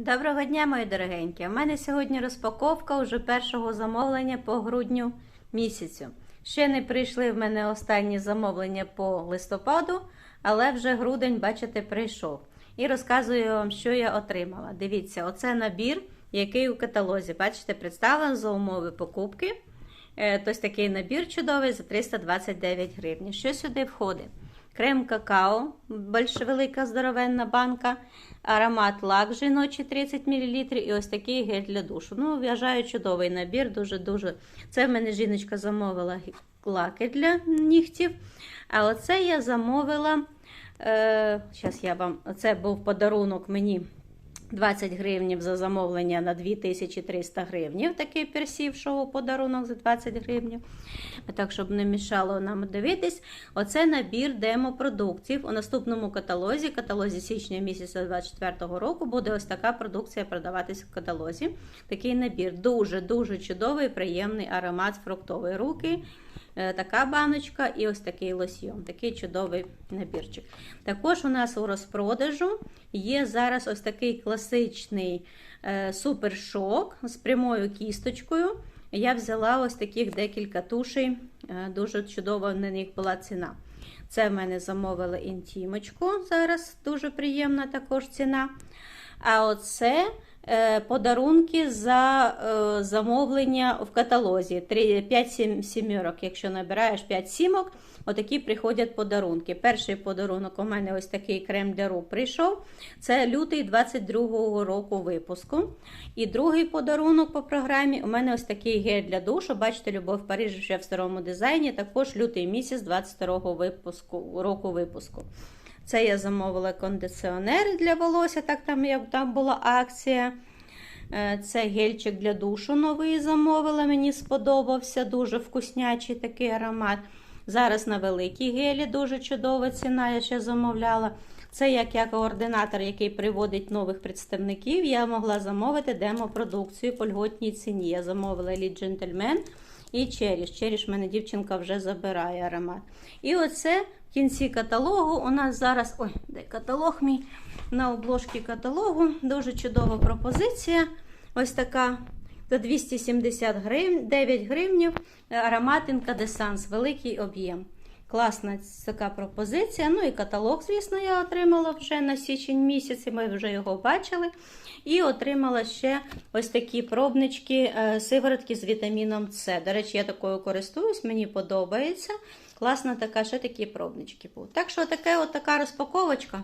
Доброго дня, мої дорогенькі! У мене сьогодні розпаковка вже першого замовлення по грудню місяцю. Ще не прийшли в мене останні замовлення по листопаду, але вже грудень, бачите, прийшов. І розказую вам, що я отримала. Дивіться, оце набір, який у каталозі. Бачите, представлен за умови покупки. Е, Ось такий набір чудовий за 329 гривень. Що сюди входить? Крем какао, велика здоровенна банка, аромат лак жіночий 30 мл і ось такий гель для душу. Ну, вважаю, чудовий набір, дуже-дуже. Це в мене жіночка замовила лаки для нігтів. А оце я замовила. Е, Зараз я вам. Це був подарунок мені 20 гривнів за замовлення на 2300 гривнів. Такий персів шоу подарунок за 20 гривнів. Так, щоб не мішало нам дивитись, оце набір демо-продуктів. У наступному каталозі, каталозі січня місяця 2024 року, буде ось така продукція продаватися в каталозі. Такий набір дуже-дуже чудовий, приємний аромат фруктової руки. Е, Така баночка і ось такий лосьйон, такий чудовий набірчик. Також у нас у розпродажу є зараз ось такий класичний е, супершок з прямою кісточкою. Я взяла ось таких декілька тушей, е, дуже чудова на них була ціна. Це в мене замовили інтімочку, зараз дуже приємна також ціна. А оце подарунки за е, замовлення в каталозі. 5 сімірок, якщо набираєш 5 сімок, отакі приходять подарунки. Перший подарунок у мене ось такий крем для рук прийшов. Це лютий 22-го року випуску. І другий подарунок по програмі у мене ось такий гель для душу. Бачите, Любов в Парижі ще в старому дизайні. Також лютий місяць 22-го випуску, року випуску. Це я замовила кондиціонер для волосся, так там як там була акція. Е, Це гельчик для душу новий замовила. Мені сподобався. Дуже вкуснячий такий аромат. Зараз на великій гелі дуже чудова ціна, я ще замовляла. Це як я координатор, який приводить нових представників. Я могла замовити демо-продукцію по льготній ціні. Я замовила Elite Gentleman і Черіш. Черіш в мене дівчинка вже забирає аромат. І оце в кінці каталогу у нас зараз. Ой, де каталог мій? На обложці каталогу. Дуже чудова пропозиція. Ось така. За 270 гривень, 9 гривнів аромат інкадесанс, великий об'єм. Класна така пропозиція. Ну і каталог, звісно, я отримала вже на січень місяці, ми вже його бачили. І отримала ще ось такі пробнички е, сиворотки з вітаміном С. До речі, я такою користуюсь, мені подобається. Класна така, ще такі пробнички будуть. Так що таке, от така розпаковочка.